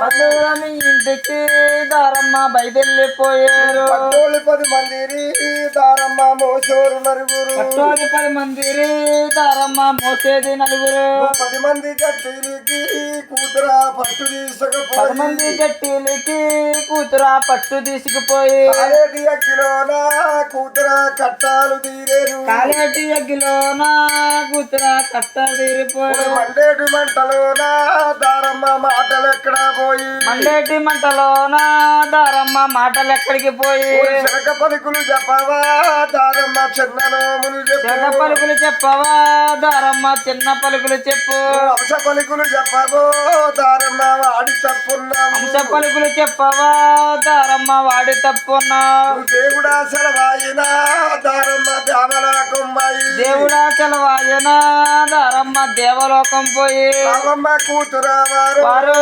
బంధువుల మీ ఇంటికి దారమ్మ బయలుపోయారు పట్టోళ్ళు పది మందిరి దారమ్మ మోసోరు నలుగురు. పట్టోది పది మంది దారమ్మ మోసేది నలుగురు. పది మంది గట్టికి కూతురా పట్టు పది తీసుకపోయి. మంది గట్టిలకి కూతురా పట్టు తీసుకుపోయి. కాలేటి అగ్గిలోన కూతురా కట్టాలు తీరేరు కాలేటి అగ్గిలోన కూతురా కట్ట తీరిపోయి. మండేటి మంటలోన దారమ్మ మాటలు ఎక్కడ పోయి మండేటి మంటలోన దారమ్మ మాటలు ఎక్కడికి పోయి శనక పలుకులు చెప్పవా? దారమ్మ చిన్ననోములు చెడ్డ చెప్పు. పలుకులు చెప్పవా? దారమ్మ చిన్న పలుకులు చెప్పు. వంశ పలుకులు చెప్పవో? దారమ్మ వాడి తప్పున్నాము అంశ పలుకులు చెప్పవా? దారమ్మ వాడి తప్పున్నా దేవుడా సెలవాయిన దేవుడా సెలవాయన దారమ్మ దేవలోకం పోయి కూతురా వారు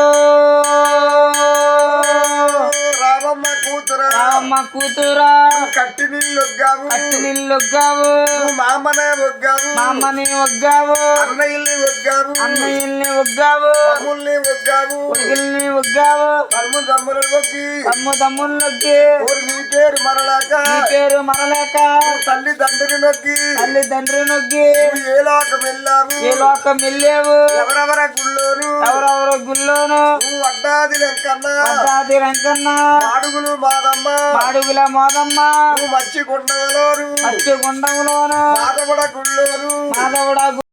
రామమ్మ కూతురా. కట్టి నీళ్ళు ఒగ్గావు. అట్టి నిల్లు ఒగ్గావు మామనే ఒగ్గావు. మా అమ్మని ఒగ్గావు. అన్నయ్యల్ని ఒగ్గావు. అన్నయ్యల్ని ఒగ్గావు. తమ్ముల్ని ఒగ్గావు. కొడుకుల్ని ఒగ్గావు. తమ్ము తమ్ములు ఒగ్గి తమ్ము తమ్ముళ్ళు నొక్కి. నీ పేరు మరలాక. నీ పేరు మరలేక. తల్లి తండ్రిని నొక్కి. తల్లి తండ్రి నొక్కి. ఏ లోకం వెళ్ళావు? ఏ లోకం వెళ్ళేవు? ఎవరెవర గుళ్ళోను? ఎవరెవరు గుళ్ళోను? అడ్డాది లెక్కన్నా పద్దాది రంకన్న. అడుగులు మాదమ్మ. మాడుగుల మోదమ్మ. నువ్వు మచ్చి కొండగలోను మత్స్య గుండంలోను మాదవడ గుళ్ళోను. మాధవుడ